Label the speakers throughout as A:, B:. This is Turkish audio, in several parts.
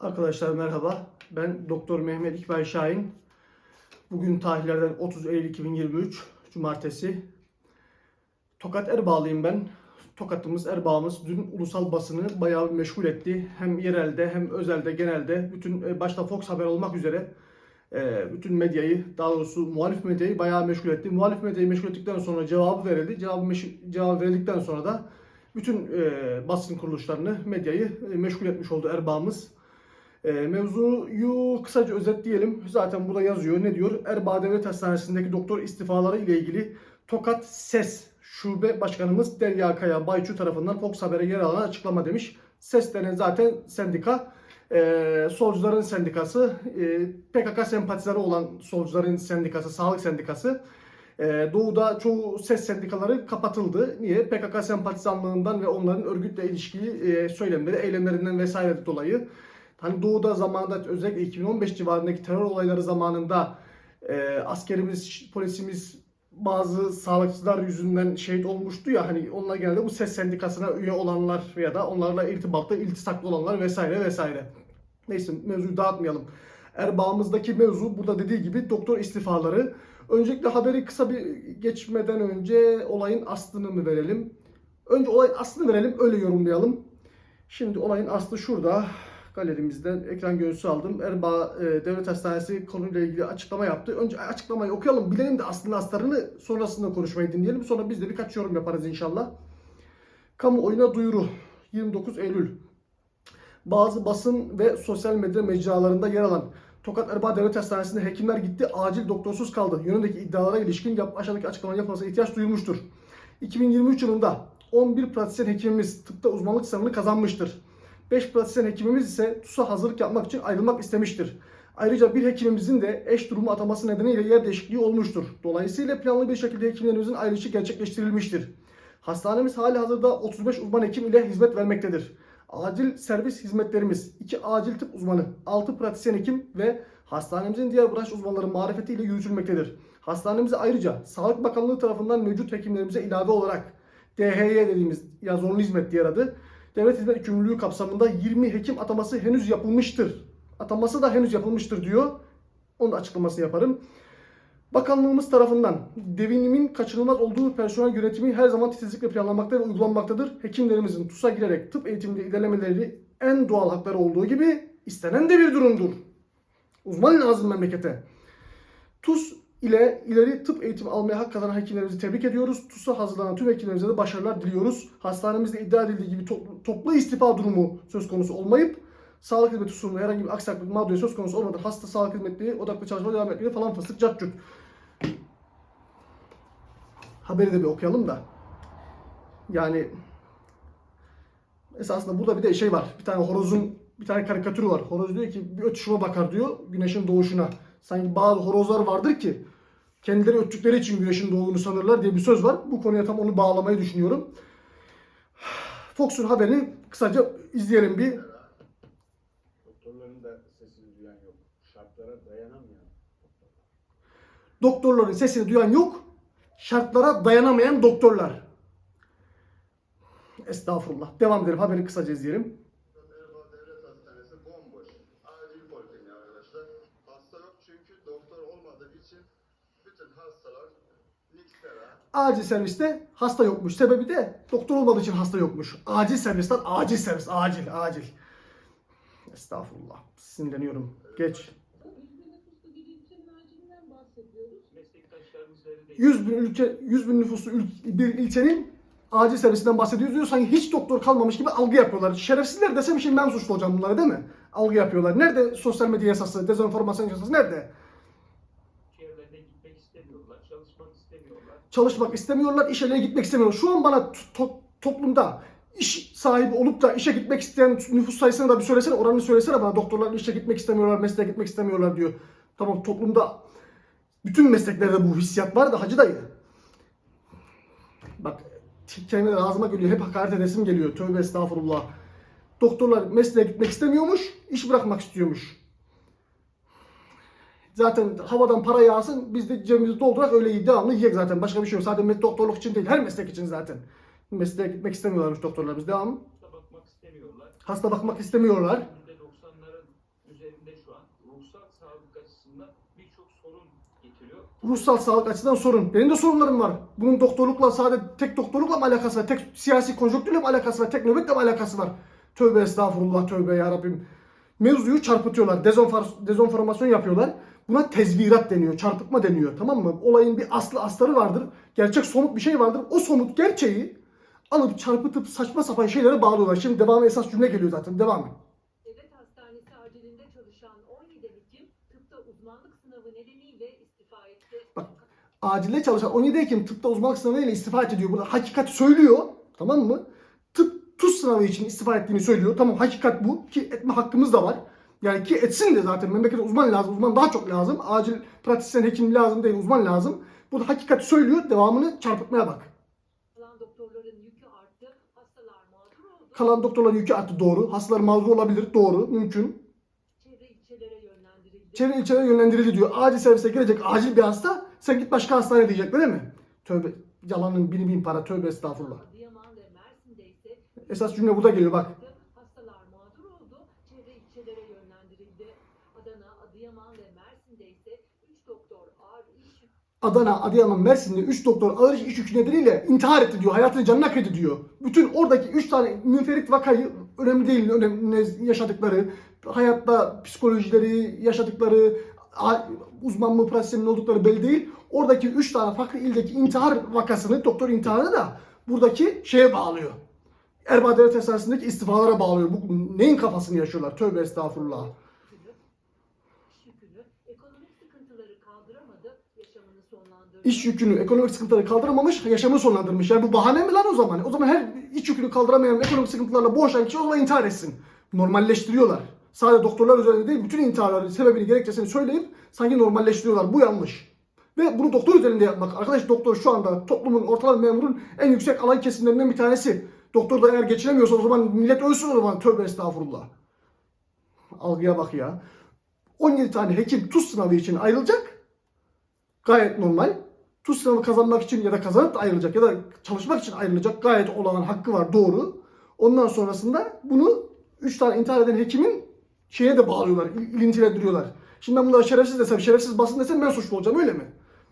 A: Arkadaşlar merhaba. Ben Doktor Mehmet İkbal Şahin. Bugün tarihlerden 30 Eylül 2023 Cumartesi. Tokat Erbağlıyım ben. Tokat'ımız, Erbağ'ımız dün ulusal basını bayağı meşgul etti. Hem yerelde hem özelde genelde bütün e, başta Fox Haber olmak üzere e, bütün medyayı daha doğrusu muhalif medyayı bayağı meşgul etti. Muhalif medyayı meşgul ettikten sonra cevabı verildi. Cevabı cevap verildikten sonra da bütün e, basın kuruluşlarını, medyayı meşgul etmiş oldu Erbağ'ımız. E, mevzuyu kısaca özetleyelim. Zaten burada yazıyor. Ne diyor? Erbaa Devlet Hastanesi'ndeki doktor istifaları ile ilgili Tokat SES Şube Başkanımız Derya Kaya Bayçu tarafından Fox Haber'e yer alan açıklama demiş. SES denen zaten sendika. E, solcuların sendikası. E, PKK sempatizanı olan solcuların sendikası, sağlık sendikası. Ee, Doğu'da çoğu ses sendikaları kapatıldı. Niye? PKK sempatizanlığından ve onların örgütle ilişkili e, söylemleri, eylemlerinden vesaire dolayı. Hani Doğu'da zamanında özellikle 2015 civarındaki terör olayları zamanında e, askerimiz, polisimiz bazı sağlıkçılar yüzünden şehit olmuştu ya hani onlar genelde bu ses sendikasına üye olanlar ya da onlarla irtibatta, iltisaklı olanlar vesaire vesaire. Neyse mevzuyu dağıtmayalım. Erbağımızdaki mevzu burada dediği gibi doktor istifaları. Öncelikle haberi kısa bir geçmeden önce olayın aslını mı verelim? Önce olayın aslını verelim öyle yorumlayalım. Şimdi olayın aslı şurada. Galerimizden ekran görüntüsü aldım. Erbaa e, Devlet Hastanesi konuyla ilgili açıklama yaptı. Önce açıklamayı okuyalım. Bilelim de aslında astarını sonrasında konuşmayı dinleyelim. Sonra biz de birkaç yorum yaparız inşallah. Kamuoyuna duyuru 29 Eylül. Bazı basın ve sosyal medya mecralarında yer alan Tokat Erbaa Devlet Hastanesi'nde hekimler gitti, acil doktorsuz kaldı. Yönündeki iddialara ilişkin yap, aşağıdaki açıklamaların yapılmasına ihtiyaç duyulmuştur. 2023 yılında 11 pratisyen hekimimiz tıpta uzmanlık sınavını kazanmıştır. 5 pratisyen hekimimiz ise TUS'a hazırlık yapmak için ayrılmak istemiştir. Ayrıca bir hekimimizin de eş durumu ataması nedeniyle yer değişikliği olmuştur. Dolayısıyla planlı bir şekilde hekimlerimizin ayrılışı gerçekleştirilmiştir. Hastanemiz hali hazırda 35 uzman hekim ile hizmet vermektedir. Acil servis hizmetlerimiz 2 acil tıp uzmanı, 6 pratisyen hekim ve hastanemizin diğer branş uzmanları marifetiyle yürütülmektedir. Hastanemize ayrıca Sağlık Bakanlığı tarafından mevcut hekimlerimize ilave olarak DHY dediğimiz ya zorunlu hizmet diğer adı devlet hizmet yükümlülüğü kapsamında 20 hekim ataması henüz yapılmıştır. Ataması da henüz yapılmıştır diyor. Onun açıklamasını yaparım. Bakanlığımız tarafından devinimin kaçınılmaz olduğu personel yönetimi her zaman titizlikle planlanmakta ve uygulanmaktadır. Hekimlerimizin TUS'a girerek tıp eğitiminde ilerlemeleri en doğal hakları olduğu gibi istenen de bir durumdur. Uzman lazım memlekete. TUS ile ileri tıp eğitimi almaya hak kazanan hekimlerimizi tebrik ediyoruz. TUS'a hazırlanan tüm hekimlerimize de başarılar diliyoruz. Hastanemizde iddia edildiği gibi toplu, toplu istifa durumu söz konusu olmayıp sağlık hizmeti sunumunda herhangi bir aksaklık, mağduriyet söz konusu olmadan hasta sağlık hizmetleri odaklı çalışmaya devam etmeye falan fıstık cat cüt. Haberi de bir okuyalım da. Yani esasında burada bir de şey var. Bir tane horozun bir tane karikatürü var. Horoz diyor ki bir ötüşüme bakar diyor güneşin doğuşuna. Sanki bazı horozlar vardır ki kendileri öttükleri için güneşin doğduğunu sanırlar diye bir söz var. Bu konuya tam onu bağlamayı düşünüyorum. Fox'un haberini kısaca izleyelim bir.
B: Doktorların da sesini duyan yok. Şartlara dayanamayan doktorlar.
A: Doktorların sesini duyan yok. Şartlara dayanamayan doktorlar. Estağfurullah. Devam edelim. Haberi kısaca izleyelim.
C: Merhaba Devlet Hastanesi bomboş. Acil polikliniği arkadaşlar. Hasta yok çünkü doktor olmadığı için bütün hastalar Nixera,
A: Acil serviste hasta yokmuş. Sebebi de doktor olmadığı için hasta yokmuş. Acil servisten acil servis. Acil, acil. Estağfurullah. Sinirleniyorum. Geç.
D: İzmir nüfuslu bir ilçenin acilinden bahsediyoruz.
B: Meslektaşlarımız öyle değil.
A: 100 bin, ülke, 100 bin nüfuslu ül- bir ilçenin acil servisinden bahsediyoruz diyor. Sanki hiç doktor kalmamış gibi algı yapıyorlar. Şerefsizler desem şimdi ben suçlu olacağım bunlara değil mi? Algı yapıyorlar. Nerede sosyal medya yasası, dezenformasyon yasası nerede?
B: Çevrelerine gitmek istemiyorlar, çalışmak istemiyorlar.
A: Çalışmak istemiyorlar, iş yerine gitmek istemiyorlar. Şu an bana to- to- toplumda iş sahibi olup da işe gitmek isteyen nüfus sayısını da bir söylesene, oranını söylesene bana. Doktorlar işe gitmek istemiyorlar, mesleğe gitmek istemiyorlar diyor. Tamam toplumda bütün mesleklerde bu hissiyat var da hacı dayı. Bak kelimeler ağzıma geliyor, hep hakaret edesim geliyor. Tövbe estağfurullah. Doktorlar mesleğe gitmek istemiyormuş, iş bırakmak istiyormuş. Zaten havadan para yağsın biz de cebimizi doldurak öyle devamlı yiyecek zaten. Başka bir şey yok. Sadece doktorluk için değil her meslek için zaten. Mesleğe gitmek istemiyorlarmış doktorlarımız. Devam.
B: Hasta bakmak istemiyorlar.
A: Hasta bakmak istemiyorlar.
B: %90'ların
E: açısından birçok sorun getiriyor.
A: Ruhsal sağlık açısından sorun. Benim de sorunlarım var. Bunun doktorlukla sadece tek doktorlukla mı alakası var? Tek siyasi konjonktürle mi alakası var? Tek nöbetle mi alakası var? Tövbe estağfurullah tövbe ya Rabbim. Mevzuyu çarpıtıyorlar. Dezonfor- dezenformasyon yapıyorlar. Buna tezvirat deniyor. Çarpıtma deniyor. Tamam mı? Olayın bir aslı astarı vardır. Gerçek somut bir şey vardır. O somut gerçeği alıp çarpıtıp saçma sapan şeylere bağlıyorlar. Şimdi devamı esas cümle geliyor zaten. Devam et.
F: Devlet Hastanesi acilinde çalışan 17 hekim tıpta uzmanlık sınavı nedeniyle istifa etti.
A: Bak, acilde çalışan 17 Ekim tıpta uzmanlık sınavıyla istifa et ediyor. Burada hakikat söylüyor. Tamam mı? Tıp tuz sınavı için istifa ettiğini söylüyor. Tamam hakikat bu. Ki etme hakkımız da var. Yani ki etsin de zaten memlekete uzman lazım. Uzman daha çok lazım. Acil pratisyen hekim lazım değil. Uzman lazım. Burada hakikati söylüyor. Devamını çarpıtmaya bak.
F: Kalan doktorların yükü arttı. Hastalar mağdur oldu.
A: Kalan doktorların yükü arttı. Doğru. Hastalar mağdur olabilir. Doğru. Mümkün.
F: Çevre ilçelere yönlendirildi.
A: Çevre ilçelere yönlendirildi diyor. Acil servise gelecek acil bir hasta. Sen git başka hastane diyecekler değil mi? Tövbe. Yalanın bini bin para. Tövbe estağfurullah. Esas cümle burada geliyor bak.
F: Hastalar mağdur oldu. Çevre ilçelere yönlendirildi. Adana, Adıyaman ve Mersin'de ise 3 doktor ağır iş yükü
A: Adana, Adıyaman, Mersin'de 3 doktor ağır iş yükü nedeniyle intihar etti diyor. Hayatını canına kıydı diyor. Bütün oradaki 3 tane münferit vakayı önemli değil. Önemli ne yaşadıkları, hayatta psikolojileri, yaşadıkları, uzman mı pratisyen mi oldukları belli değil. Oradaki 3 tane farklı ildeki intihar vakasını, doktor intiharını da buradaki şeye bağlıyor. Erbaa Devlet Hastanesi'ndeki istifalara bağlıyor. Bu neyin kafasını yaşıyorlar? Tövbe estağfurullah.
F: yükünü, iş yükünü, ekonomik sıkıntıları kaldıramadı, yaşamını sonlandırdı.
A: İş yükünü, ekonomik sıkıntıları kaldıramamış, yaşamını sonlandırmış. Yani bu bahane mi lan o zaman? O zaman her iş yükünü kaldıramayan, ekonomik sıkıntılarla boğuşan kişi o zaman intihar etsin. Normalleştiriyorlar. Sadece doktorlar üzerinde değil, bütün intiharların sebebini, gerekçesini söyleyip sanki normalleştiriyorlar. Bu yanlış. Ve bunu doktor üzerinde yapmak. Arkadaş doktor şu anda toplumun ortalama memurun en yüksek alay kesimlerinden bir tanesi. Doktor da eğer geçinemiyorsa o zaman millet ölsün o zaman. Tövbe estağfurullah. Algıya bak ya. 17 tane hekim tuz sınavı için ayrılacak. Gayet normal. TUS sınavı kazanmak için ya da kazanıp da ayrılacak ya da çalışmak için ayrılacak gayet olağan hakkı var doğru. Ondan sonrasında bunu 3 tane intihar eden hekimin şeye de bağlıyorlar, il- ilintilendiriyorlar. Şimdi ben bunlara şerefsiz desem, şerefsiz basın desem ben suçlu olacağım öyle mi?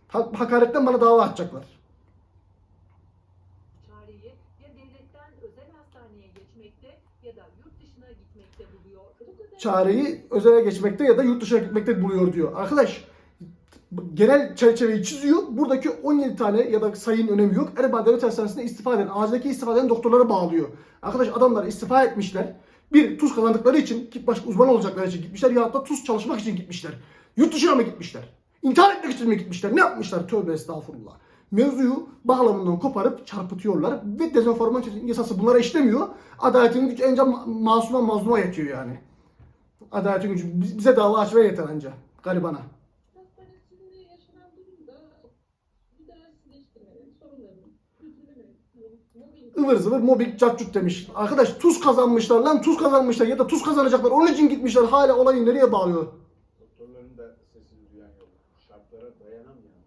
A: Ha- hakaretten bana dava açacaklar.
F: çareyi ya devletten özel hastaneye geçmekte ya da yurt dışına gitmekte buluyor. Bu kadar
A: Çareyi özele geçmekte ya da yurt dışına gitmekte buluyor diyor. Arkadaş genel çerçeveyi çiziyor. Buradaki 17 tane ya da sayının önemi yok. Erbaa Devlet Hastanesi'nde istifa eden, acildeki istifa eden doktorlara bağlıyor. Arkadaş adamlar istifa etmişler. Bir, tuz kazandıkları için, başka uzman olacakları için gitmişler ya da tuz çalışmak için gitmişler. Yurt dışına mı gitmişler? İntihar etmek için mi gitmişler? Ne yapmışlar? Tövbe estağfurullah. Mevzuyu bağlamından koparıp çarpıtıyorlar ve dezenformasyon yasası bunlara işlemiyor. Adaletin gücü ancak ma- masuma mazluma yetiyor yani. Adaletin gücü biz- bize dava açmaya yeter anca. Garibana.
D: Hastanesinde yaşanan durumda bir daha sizleştirmenin sorunlarının çözülemenin, mobbing
A: ıvır zıvır mobbing caccut demiş. Arkadaş tuz kazanmışlar lan tuz kazanmışlar ya da tuz kazanacaklar. Onun için gitmişler. Hala olayı nereye bağlıyor?
B: Doktorların da sesini duyan yok. Şartlara dayanamayan.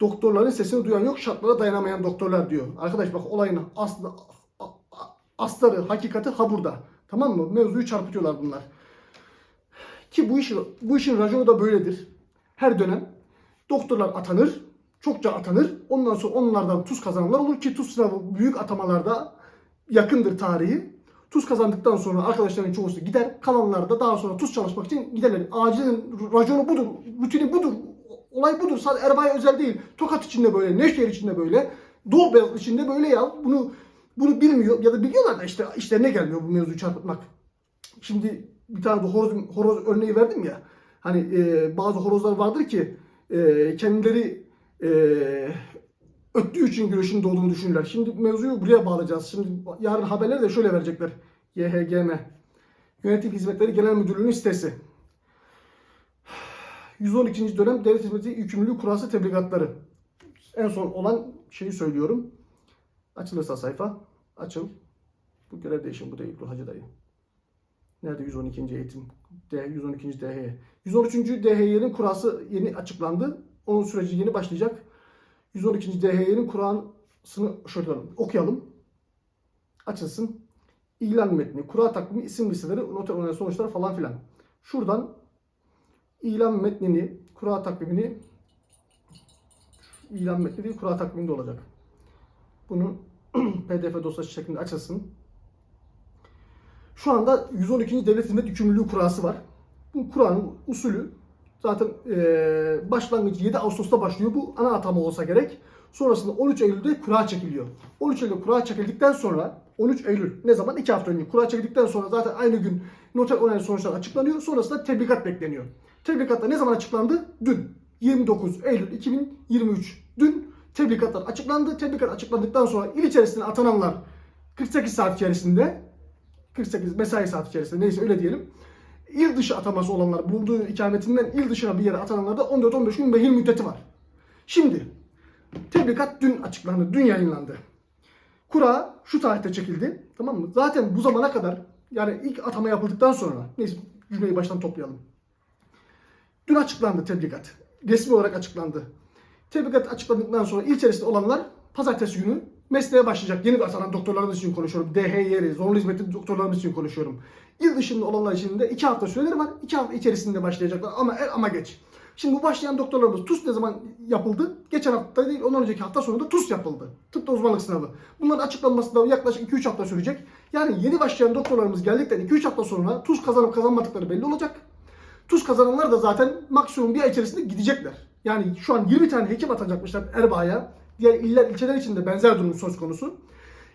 A: Doktorların sesini duyan yok, şartlara dayanamayan doktorlar diyor. Arkadaş bak olayın aslı, astarı, hakikati ha burada. Tamam mı? Mevzuyu çarpıtıyorlar bunlar. Ki bu işin, bu işin raconu da böyledir. Her dönem doktorlar atanır, çokça atanır. Ondan sonra onlardan tuz kazananlar olur ki tuz sınavı büyük atamalarda yakındır tarihi. Tuz kazandıktan sonra arkadaşların çoğusu gider. Kalanlar da daha sonra tuz çalışmak için giderler. Acilin raconu budur, rutini budur. Olay budur. Sadece Erbağ'a özel değil. Tokat içinde böyle, Nevşehir içinde böyle, Doğu Beyazıt içinde böyle ya. Bunu bunu bilmiyor ya da biliyorlar da işte işlerine gelmiyor bu mevzuyu çarpıtmak. Şimdi bir tane de horoz, horoz örneği verdim ya. Hani e, bazı horozlar vardır ki e, kendileri e, öttüğü için güneşin doğduğunu düşünürler. Şimdi mevzuyu buraya bağlayacağız. Şimdi yarın haberleri de şöyle verecekler. YHGM. Yönetim Hizmetleri Genel Müdürlüğü'nün sitesi. 112. dönem devlet hizmeti yükümlülüğü kurası tebligatları. En son olan şeyi söylüyorum. Açılırsa sayfa. Açıl. Bu görev değişim bu değil. Bu hacı dayı. Nerede 112. eğitim? D, 112. DHY. 113. DHY'nin kurası yeni açıklandı. Onun süreci yeni başlayacak. 112. DHY'nin Kur'an'sını şöyle okuyalım. Açılsın. İlan metni, kura takvimi, isim listeleri, noter onay sonuçları falan filan. Şuradan ilan metnini, kura takvimini ilan metni değil, kura takviminde olacak. Bunun PDF dosyası şeklinde açılsın. Şu anda 112. Devlet Hizmet Yükümlülüğü kurası var. Bu kuranın usulü zaten eee başlangıcı 7 Ağustos'ta başlıyor. Bu ana atama olsa gerek. Sonrasında 13 Eylül'de kura çekiliyor. 13 Eylül'de kura çekildikten sonra 13 Eylül ne zaman? 2 hafta önce kura çekildikten sonra zaten aynı gün noter onay sonuçları açıklanıyor. Sonrasında tebligat bekleniyor. Tebligat da ne zaman açıklandı? Dün. 29 Eylül 2023. Dün tebligatlar açıklandı. Tebligat açıklandıktan sonra il içerisinde atananlar 48 saat içerisinde 48 mesai saat içerisinde neyse öyle diyelim. İl dışı ataması olanlar bulunduğu ikametinden il dışına bir yere atananlarda 14-15 gün behir müddeti var. Şimdi tebligat dün açıklandı, dün yayınlandı. Kura şu tarihte çekildi. Tamam mı? Zaten bu zamana kadar yani ilk atama yapıldıktan sonra neyse cümleyi baştan toplayalım. Dün açıklandı tebligat. Resmi olarak açıklandı. Tebligat açıklandıktan sonra il içerisinde olanlar pazartesi günü mesleğe başlayacak. Yeni atanan doktorlarımız için konuşuyorum. DHY'li, zorunlu hizmetli doktorlarımız için konuşuyorum. İl dışında olanlar için de 2 hafta süreleri var. 2 hafta içerisinde başlayacaklar ama er ama geç. Şimdi bu başlayan doktorlarımız TUS ne zaman yapıldı? Geçen hafta değil, ondan önceki hafta sonunda TUS yapıldı. Tıpta uzmanlık sınavı. Bunların açıklanması da yaklaşık 2-3 hafta sürecek. Yani yeni başlayan doktorlarımız geldikten 2-3 hafta sonra TUS kazanıp kazanmadıkları belli olacak. TUS kazananlar da zaten maksimum bir ay içerisinde gidecekler. Yani şu an 20 tane hekim atanacakmışlar Erbaa'ya. Diğer iller, ilçeler için de benzer durum söz konusu.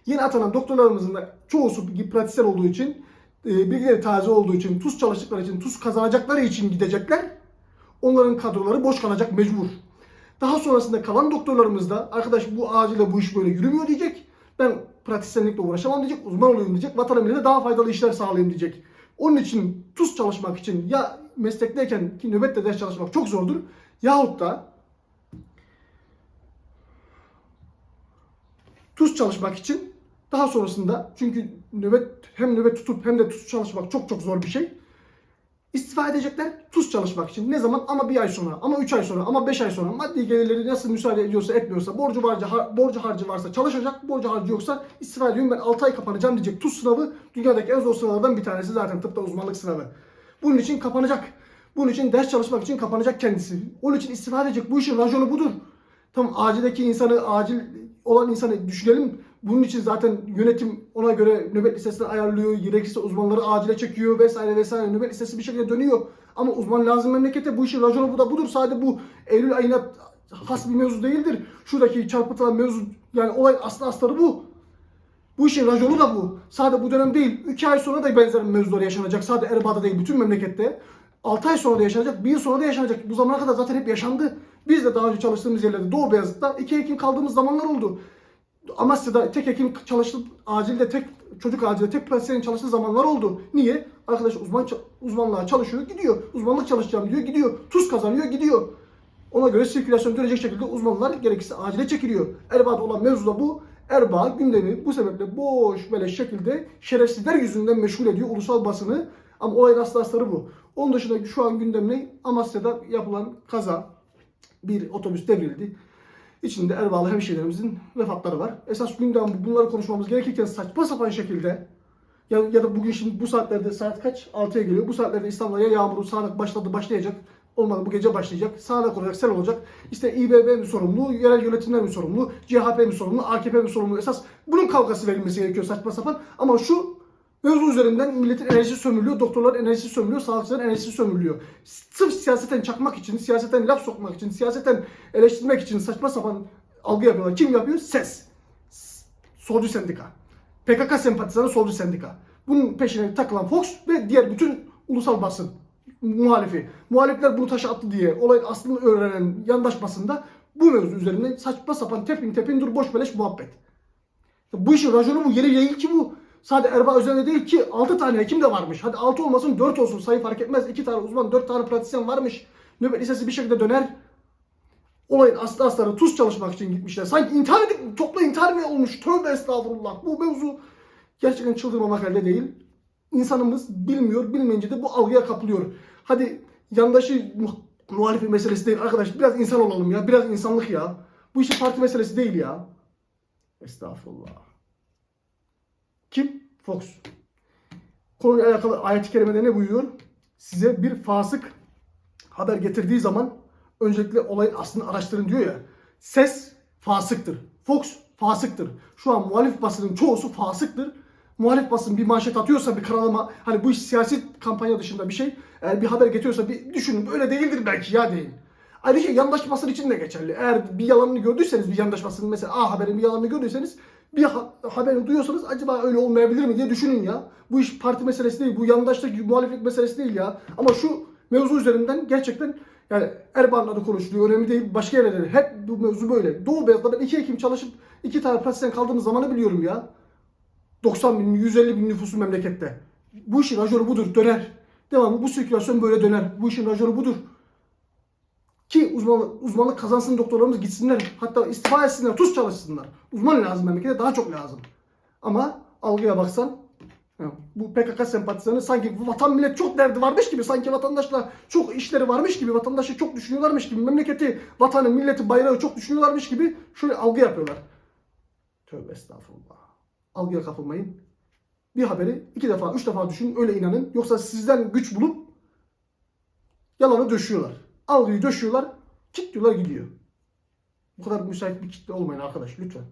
A: Yeni atanan doktorlarımızın da çoğusu pratisyen olduğu için, e, bilgileri taze olduğu için, TUS çalıştıkları için, TUS kazanacakları için gidecekler. Onların kadroları boş kalacak mecbur. Daha sonrasında kalan doktorlarımız da arkadaş bu acile bu iş böyle yürümüyor diyecek. Ben pratisyenlikle uğraşamam diyecek, uzman olayım diyecek, vatana millete daha faydalı işler sağlayayım diyecek. Onun için TUS çalışmak için ya meslekteyken ki nöbetle ders çalışmak çok zordur. Yahut da TUS çalışmak için daha sonrasında çünkü nöbet hem nöbet tutup hem de TUS çalışmak çok çok zor bir şey. İstifa edecekler TUS çalışmak için. Ne zaman? Ama bir ay sonra, ama üç ay sonra, ama beş ay sonra. Maddi gelirleri nasıl müsaade ediyorsa etmiyorsa, borcu varsa, har- borcu harcı varsa çalışacak, borcu harcı yoksa istifa ediyorum ben 6 ay kapanacağım diyecek. TUS sınavı dünyadaki en zor sınavlardan bir tanesi zaten tıpta uzmanlık sınavı. Bunun için kapanacak. Bunun için ders çalışmak için kapanacak kendisi. Onun için istifa edecek. Bu işin raconu budur. Tamam acildeki insanı, acil olan insanı düşünelim. Bunun için zaten yönetim ona göre nöbet listesini ayarlıyor. Gerekirse uzmanları acile çekiyor vesaire vesaire. Nöbet listesi bir şekilde dönüyor. Ama uzman lazım memlekete. Bu işin raconu bu da budur. Sadece bu Eylül ayına has bir mevzu değildir. Şuradaki çarpıtılan mevzu yani olay aslı astarı bu. Bu işin raconu da bu. Sadece bu dönem değil. 2 ay sonra da benzer mevzular yaşanacak. Sadece Erbaa'da değil bütün memlekette. 6 ay sonra da yaşanacak. 1 yıl sonra da yaşanacak. Bu zamana kadar zaten hep yaşandı. Biz de daha önce çalıştığımız yerlerde Doğu Beyazıt'ta 2 Ekim kaldığımız zamanlar oldu. Amasya'da tek hekim çalışıp acilde tek çocuk acilde tek pratisyenin çalıştığı zamanlar oldu. Niye? Arkadaş uzman uzmanlığa çalışıyor gidiyor. Uzmanlık çalışacağım diyor gidiyor. Tuz kazanıyor gidiyor. Ona göre sirkülasyon dönecek şekilde uzmanlar gerekirse acile çekiliyor. Erbaa'da olan mevzu da bu. Erbaa gündemi bu sebeple boş böyle şekilde şerefsizler yüzünden meşgul ediyor ulusal basını. Ama olayın aslı astarı bu. Onun dışında şu an gündem ne? Amasya'da yapılan kaza. Bir otobüs devrildi. İçinde Erbağlı hemşehrilerimizin vefatları var. Esas gündem bu. Bunları konuşmamız gerekirken saçma sapan şekilde ya, ya da bugün şimdi bu saatlerde saat kaç? 6'ya geliyor. Bu saatlerde İstanbul'da ya yağmuru sağanak başladı başlayacak. Olmadı bu gece başlayacak. Sağanak olacak, sel olacak. İşte İBB mi sorumlu, yerel yönetimler mi sorumlu, CHP mi sorumlu, AKP mi sorumlu? Esas bunun kavgası verilmesi gerekiyor saçma sapan. Ama şu mevzu üzerinden milletin enerjisi sömürülüyor, doktorların enerjisi sömürülüyor, sağlıkçıların enerjisi sömürülüyor. Sırf siyaseten çakmak için, siyaseten laf sokmak için, siyaseten eleştirmek için saçma sapan algı yapıyorlar. Kim yapıyor? SES. Solcu sendika. PKK sempatizanı solcu sendika. Bunun peşine takılan Fox ve diğer bütün ulusal basın muhalifi. Muhalifler bunu taşı attı diye olayın aslını öğrenen yandaş basında bu mevzu üzerine saçma sapan tepin tepin dur boş beleş muhabbet. Bu işin raconu bu. Yeri değil ki bu. Sadece Erbaa üzerinde değil ki 6 tane hekim de varmış. Hadi 6 olmasın 4 olsun sayı fark etmez. 2 tane uzman 4 tane pratisyen varmış. Nöbet lisesi bir şekilde döner. Olayın aslı astarı tuz çalışmak için gitmişler. Sanki intihar edip topla intihar mı olmuş? Tövbe estağfurullah. Bu mevzu gerçekten çıldırmamak elde değil. İnsanımız bilmiyor, bilmeyince de bu algıya kapılıyor. Hadi yandaşı mu- muhalifi meselesi değil arkadaş. Biraz insan olalım ya. Biraz insanlık ya. Bu işin parti meselesi değil ya. Estağfurullah. Kim? Fox. Konuyla alakalı ayet-i kerimede ne buyuruyor? Size bir fasık haber getirdiği zaman öncelikle olayın aslını araştırın diyor ya. Ses fasıktır. Fox fasıktır. Şu an muhalif basının çoğusu fasıktır. Muhalif basın bir manşet atıyorsa bir kanalıma hani bu iş siyasi kampanya dışında bir şey eğer bir haber getiriyorsa bir düşünün böyle değildir belki ya deyin. Aynı şey yandaş basın için de geçerli. Eğer bir yalanını gördüyseniz bir yandaş basının mesela A haberin bir yalanını gördüyseniz bir ha- haberi duyuyorsanız acaba öyle olmayabilir mi diye düşünün ya. Bu iş parti meselesi değil. Bu yandaşlık, muhalefet meselesi değil ya. Ama şu mevzu üzerinden gerçekten yani Erbaan'la da konuşuluyor. Önemli değil. Başka yerlerde de. hep bu mevzu böyle. Doğu Beyaz'da ben 2 Ekim çalışıp iki tane pratisyen kaldığımız zamanı biliyorum ya. 90 bin, 150 bin nüfusu memlekette. Bu işin raconu budur. Döner. Devamlı bu sirkülasyon böyle döner. Bu işin raconu budur. Ki uzman, uzmanlık kazansın doktorlarımız gitsinler. Hatta istifa etsinler, tuz çalışsınlar. Uzman lazım memlekete daha çok lazım. Ama algıya baksan bu PKK sempatizanı sanki vatan millet çok derdi varmış gibi sanki vatandaşla çok işleri varmış gibi vatandaşı çok düşünüyorlarmış gibi memleketi, vatanı, milleti, bayrağı çok düşünüyorlarmış gibi şöyle algı yapıyorlar. Tövbe estağfurullah. Algıya kapılmayın. Bir haberi iki defa, üç defa düşünün öyle inanın. Yoksa sizden güç bulup yalanı döşüyorlar. Algıyı döşüyorlar, kilitliyorlar gidiyor. Bu kadar müsait bir kitle olmayın arkadaş lütfen.